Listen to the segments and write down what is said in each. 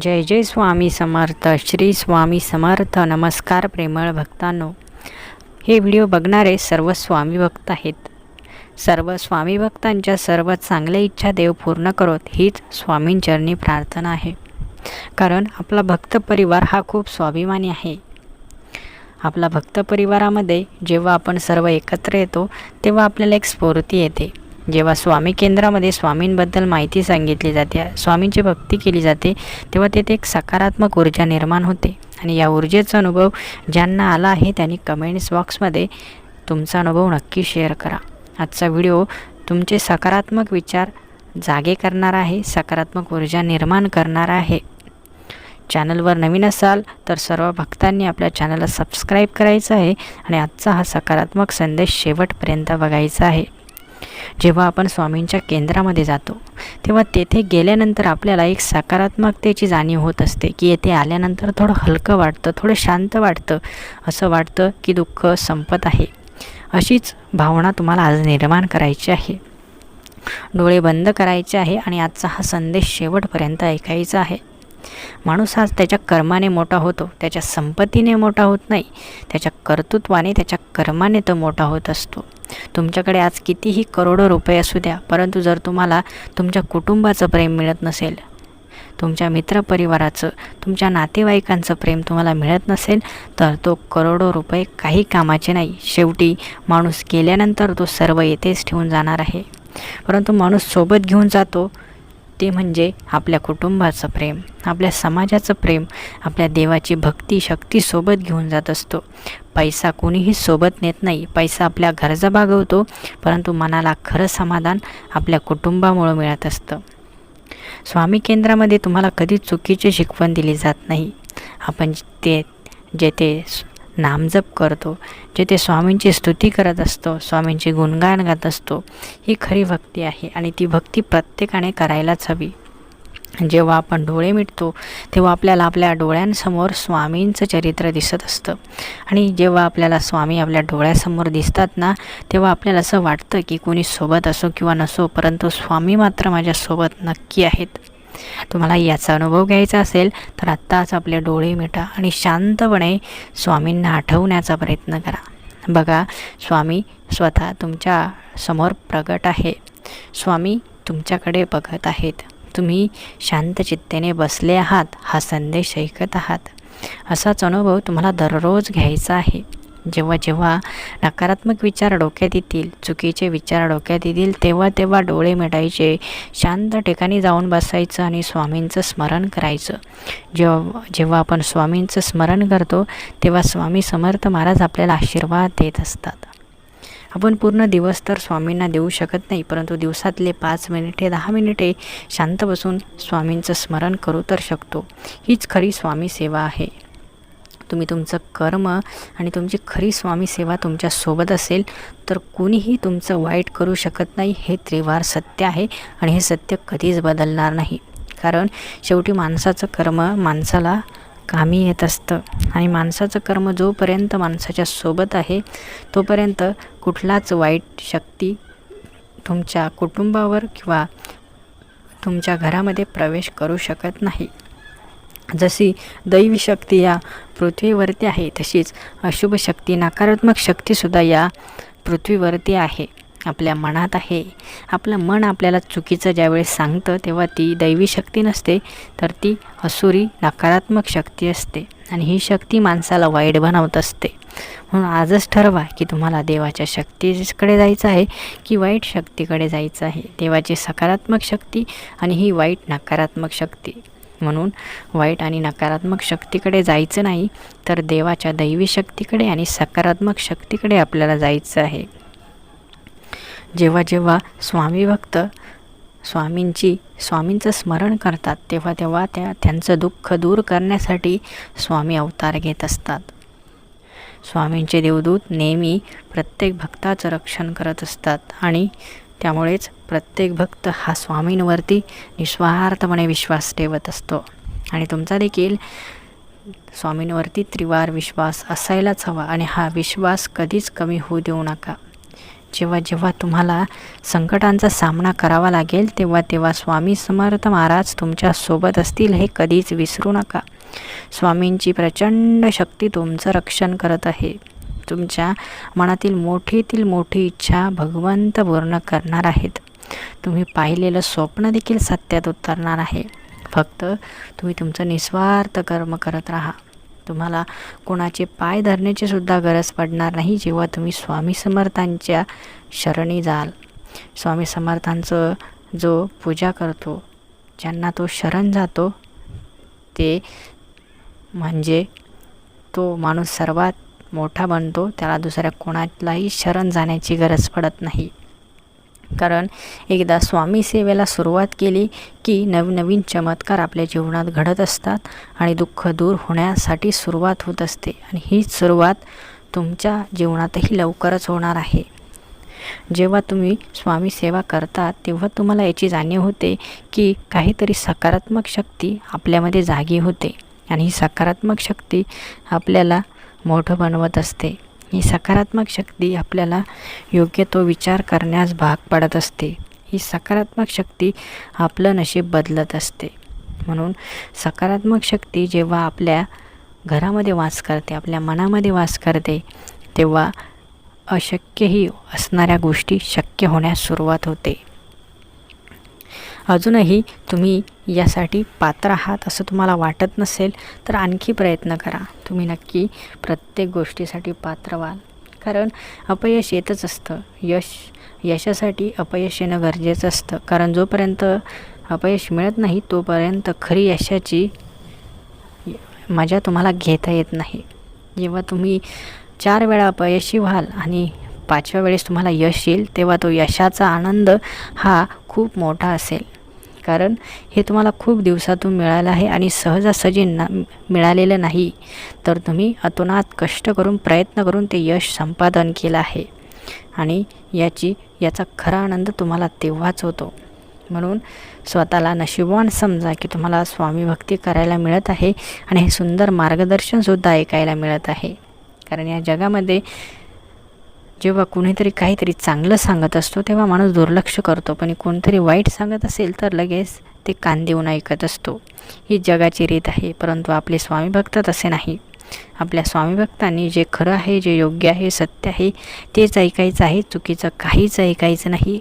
जय जय स्वामी समर्थ श्री स्वामी समर्थ नमस्कार प्रेमळ भक्तांनो. हे व्हिडिओ बघणारे सर्व स्वामी भक्त आहेत. सर्व स्वामी भक्तांच्या सर्व चांगल्या इच्छा देव पूर्ण करोत हीच स्वामींचरणी प्रार्थना आहे. कारण आपला भक्त परिवार हा खूप स्वाभिमानी आहे. आपला भक्त परिवारामध्ये जेव्हा आपण सर्व एकत्र येतो तेव्हा आपल्याला एक स्फूर्ती येते. जेव्हा स्वामी केंद्रामध्ये स्वामींबद्दल माहिती सांगितली जाते स्वामींची भक्ती केली जाते तेव्हा तेथे एक सकारात्मक ऊर्जा निर्माण होते. आणि या ऊर्जेचा अनुभव ज्यांना आला आहे त्यांनी कमेंट्स बॉक्समध्ये तुमचा अनुभव नक्की शेअर करा. आजचा व्हिडिओ तुमचे सकारात्मक विचार जागे करणार आहे सकारात्मक ऊर्जा निर्माण करणार आहे. चॅनलवर नवीन असाल तर सर्व भक्तांनी आपल्या चॅनलला सबस्क्राईब करायचं आहे आणि आजचा हा सकारात्मक संदेश शेवटपर्यंत बघायचा आहे. जेव्हा आपण स्वामींच्या केंद्रामध्ये जातो तेव्हा तेथे गेल्यानंतर आपल्याला एक सकारात्मकतेची जाणीव होत असते की येथे आल्यानंतर थोडं हलकं वाटतं थोडं शांत वाटतं असं वाटतं की दुःख संपत आहे. अशीच भावना तुम्हाला आज निर्माण करायची आहे. डोळे बंद करायचे आहे आणि आजचा हा संदेश शेवटपर्यंत ऐकायचा आहे. माणूस हा त्याच्या कर्माने मोठा होतो त्याच्या संपत्तीने मोठा होत नाही त्याच्या कर्तृत्वाने त्याच्या कर्माने तो मोठा होत असतो. तुमच्याकडे आज कितीही करोडो रुपये असू द्या परंतु जर तुम्हाला तुमच्या कुटुंबाचं प्रेम मिळत नसेल तुमच्या मित्रपरिवाराचं तुमच्या नातेवाईकांचं प्रेम तुम्हाला मिळत नसेल तर तो करोडो रुपये काही कामाचे नाही. शेवटी माणूस गेल्यानंतर तो सर्व येथेच ठेवून जाणार आहे. परंतु माणूस सोबत घेऊन जातो ते म्हणजे आपल्या कुटुंबाचं प्रेम. आपल्या समाजाचं प्रेम आपल्या देवाची भक्ती शक्ती सोबत घेऊन जात असतो. पैसा कोणीही सोबत नेत नाही. पैसा आपल्या गरजा भागवतो परंतु मनाला खरं समाधान आपल्या कुटुंबामुळं मिळत असतं. स्वामी केंद्रामध्ये तुम्हाला कधी चुकीची शिकवण दिली जात नाही. आपण ते जेथे नामजप करतो जेथे स्वामींची स्तुती करत असतो स्वामींची गुणगान गात असतो ही खरी भक्ती आहे आणि ती भक्ती प्रत्येकाने करायलाच हवी. जेव्हा आपण डोळे मिटतो तेव्हा आपल्याला आपल्या डोळ्यांसमोर स्वामींचं चरित्र दिसत असतं. आणि जेव्हा आपल्याला स्वामी आपल्या डोळ्यासमोर दिसतात ना तेव्हा आपल्याला असं वाटतं की कोणी सोबत असो किंवा नसो परंतु स्वामी मात्र माझ्यासोबत नक्की आहेत. तुम्हाला याचा अनुभव घ्यायचा असेल तर आत्ताच आपले डोळे मिटा आणि शांतपणे स्वामींना आठवण्याचा प्रयत्न करा. बघा स्वामी स्वतः तुमच्यासमोर प्रगट आहे. स्वामी तुमच्याकडे बघत आहेत. तुम्ही शांत चित्तेने बसले आहात हा संदेश ऐकत आहात. असाच अनुभव तुम्हाला दररोज घ्यायचा आहे. जेव्हा जेव्हा नकारात्मक विचार डोक्यात येतील चुकीचे विचार डोक्यात येतील तेव्हा तेव्हा डोळे मिटायचे शांत ठिकाणी जाऊन बसायचं आणि स्वामींचं स्मरण करायचं. जेव्हा जेव्हा आपण स्वामींचं स्मरण करतो तेव्हा स्वामी समर्थ महाराज आपल्याला आशीर्वाद देत असतात. आपण पूर्ण दिवस तर स्वामींना देऊ शकत नाही परंतु दिवसातले पाच मिनिटे दहा मिनिटे शांत बसून स्वामींचं स्मरण करू तर शकतो. हीच खरी स्वामी सेवा आहे. तुम्ही तुमचं कर्म आणि तुमची खरी स्वामी सेवा तुमच्यासोबत असेल तर कोणीही तुमचं वाईट करू शकत नाही हे त्रिवार सत्य आहे आणि हे सत्य कधीच बदलणार नाही. कारण शेवटी माणसाचं कर्म माणसाला कामी येत असतं आणि माणसाचं कर्म जोपर्यंत माणसाच्या सोबत आहे तोपर्यंत कुठलाच वाईट शक्ती तुमच्या कुटुंबावर किंवा तुमच्या घरामध्ये प्रवेश करू शकत नाही. जशी दैवी शक्ती या पृथ्वीवरती आहे तशीच अशुभ शक्ती नकारात्मक शक्तीसुद्धा या पृथ्वीवरती आहे. आपल्या मनात आहे. आपलं मन आपल्याला चुकीचं ज्यावेळेस सांगतं तेव्हा ती दैवी शक्ती नसते तर ती असुरी नकारात्मक शक्ती असते आणि ही शक्ती माणसाला वाईट बनवत असते. म्हणून आजच ठरवा की तुम्हाला देवाच्या शक्तीकडे जायचं आहे की वाईट शक्तीकडे जायचं आहे. देवाची सकारात्मक शक्ती आणि ही वाईट नकारात्मक शक्ती. म्हणून वाईट आणि नकारात्मक शक्तीकडे जायचं नाही तर देवाच्या दैवी शक्तीकडे आणि सकारात्मक शक्तीकडे आपल्याला जायचं आहे. जेव्हा जेव्हा स्वामी भक्त स्वामींची स्वामींचं स्मरण करतात तेव्हा तेव्हा त्या त्यांचं दुःख दूर करण्यासाठी स्वामी अवतार घेत असतात. स्वामींचे देवदूत नेहमी प्रत्येक भक्ताचं रक्षण करत असतात आणि त्यामुळेच प्रत्येक भक्त हा स्वामींवरती निस्वार्थपणे विश्वास ठेवत असतो. आणि तुमचा देखील स्वामींवरती त्रिवार विश्वास असायलाच हवा आणि हा विश्वास कधीच कमी होऊ देऊ नका. जेव्हा जेव्हा तुम्हाला संकटांचा सामना करावा लागेल तेव्हा तेव्हा स्वामी समर्थ महाराज तुमच्यासोबत असतील हे कधीच विसरू नका. स्वामींची प्रचंड शक्ती तुमचं रक्षण करत आहे. तुमच्या मनातील मोठीतील मोठी इच्छा भगवंत पूर्ण करणार आहेत. तुम्ही पाहिलेलं स्वप्न देखील सत्यात उतरणार आहे. फक्त तुम्ही तुमचं निस्वार्थ कर्म करत राहा. तुम्हाला कोणाचे पाय धरण्याची सुद्धा गरज पडणार नाही जेव्हा तुम्ही स्वामी समर्थांच्या शरणी जाल. स्वामी समर्थांचं जो पूजा करतो ज्यांना तो शरण जातो ते म्हणजे तो माणूस सर्वात मोठा बनतो त्याला दुसऱ्या कोणालाही शरण जाण्याची गरज पडत नाही. कारण एकदा स्वामी सेवेला सुरुवात केली की नवनवीन चमत्कार आपल्या जीवनात घडत असतात आणि दुःख दूर होण्यासाठी सुरुवात होत असते. आणि हीच सुरुवात तुमच्या जीवनातही लवकरच होणार आहे. जेव्हा तुम्ही स्वामी सेवा करता तेव्हा तुम्हाला याची जाणीव होते की काहीतरी सकारात्मक शक्ती आपल्यामध्ये जागी होते. आणि ही सकारात्मक शक्ती आपल्याला मोठं बनवत असते. ही सकारात्मक शक्ती आपल्याला योग्य तो विचार करण्यास भाग पाडत असते. ही सकारात्मक शक्ती आपलं नशीब बदलत असते. म्हणून सकारात्मक शक्ती जेव्हा आपल्या घरामध्ये वास करते आपल्या मनामध्ये वास करते तेव्हा अशक्यही असणाऱ्या गोष्टी शक्य होण्यास सुरुवात होते. अजूनही तुम्ही यासाठी पात्र आहात असं तुम्हाला वाटत नसेल तर आणखी प्रयत्न करा. तुम्ही नक्की प्रत्येक गोष्टीसाठी पात्र व्हाल. कारण अपयश येतच असतं. यश यशासाठी अपयश येणं गरजेचं असतं. कारण जोपर्यंत अपयश मिळत नाही तोपर्यंत खरी यशाची मजा तुम्हाला घेता येत नाही. जेव्हा तुम्ही चार वेळा अपयशी व्हाल आणि पाचव्या वेळेस तुम्हाला यश येईल तेव्हा तो यशाचा आनंद हा खूप मोठा असेल. कारण हे तुम्हाला खूप दिवसातून मिळालं आहे आणि सहजासहजी ना मिळालेलं नाही. तर तुम्ही अतोनात कष्ट करून प्रयत्न करून ते यश संपादन केलं आहे. आणि याची याचा खरा आनंद तुम्हाला तेव्हाच होतो. म्हणून स्वतःला नशिबवान समजा की तुम्हाला स्वामी भक्ती करायला मिळत आहे आणि हे सुंदर मार्गदर्शनसुद्धा ऐकायला मिळत आहे. कारण या जगामध्ये जेव्हा कुणीतरी काहीतरी चांगलं सांगत असतो तेव्हा माणूस दुर्लक्ष करतो. पण कोणतरी वाईट सांगत असेल तर लगेच ते कान देऊन ऐकत असतो. ही जगाची रीत आहे परंतु आपले स्वामी भक्त तसे नाही. आपल्या स्वामी भक्तांनी जे खरं आहे जे योग्य आहे सत्य आहे तेच ऐकायचं आहे. चुकीचं काहीच ऐकायचं नाही.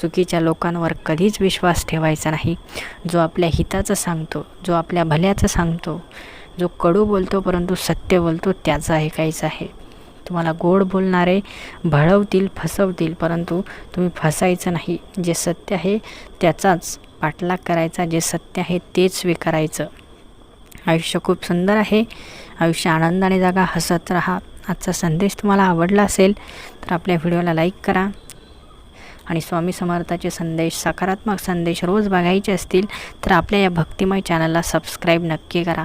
चुकीच्या लोकांवर कधीच विश्वास ठेवायचा नाही. जो आपल्या हिताचं सांगतो जो आपल्या भल्याचं सांगतो जो कडू बोलतो परंतु सत्य बोलतो त्याचं ऐकायचं आहे. तुम्हाला गोड बोलणारे भळवतील फसवतील परंतु तुम्ही फसायचं नाही. जे सत्य आहे त्याचाच पाठलाग करायचा. जे सत्य आहे तेच स्वीकारायचं. आयुष्य खूप सुंदर आहे. आयुष्य आनंदाने जागा हसत राहा. आजचा संदेश तुम्हाला आवडला असेल तर आपल्या व्हिडिओला लाईक करा. आणि स्वामी समर्थाचे संदेश सकारात्मक संदेश रोज बघायचे असतील तर आपल्या या भक्तिमय चॅनलला सबस्क्राईब नक्की करा.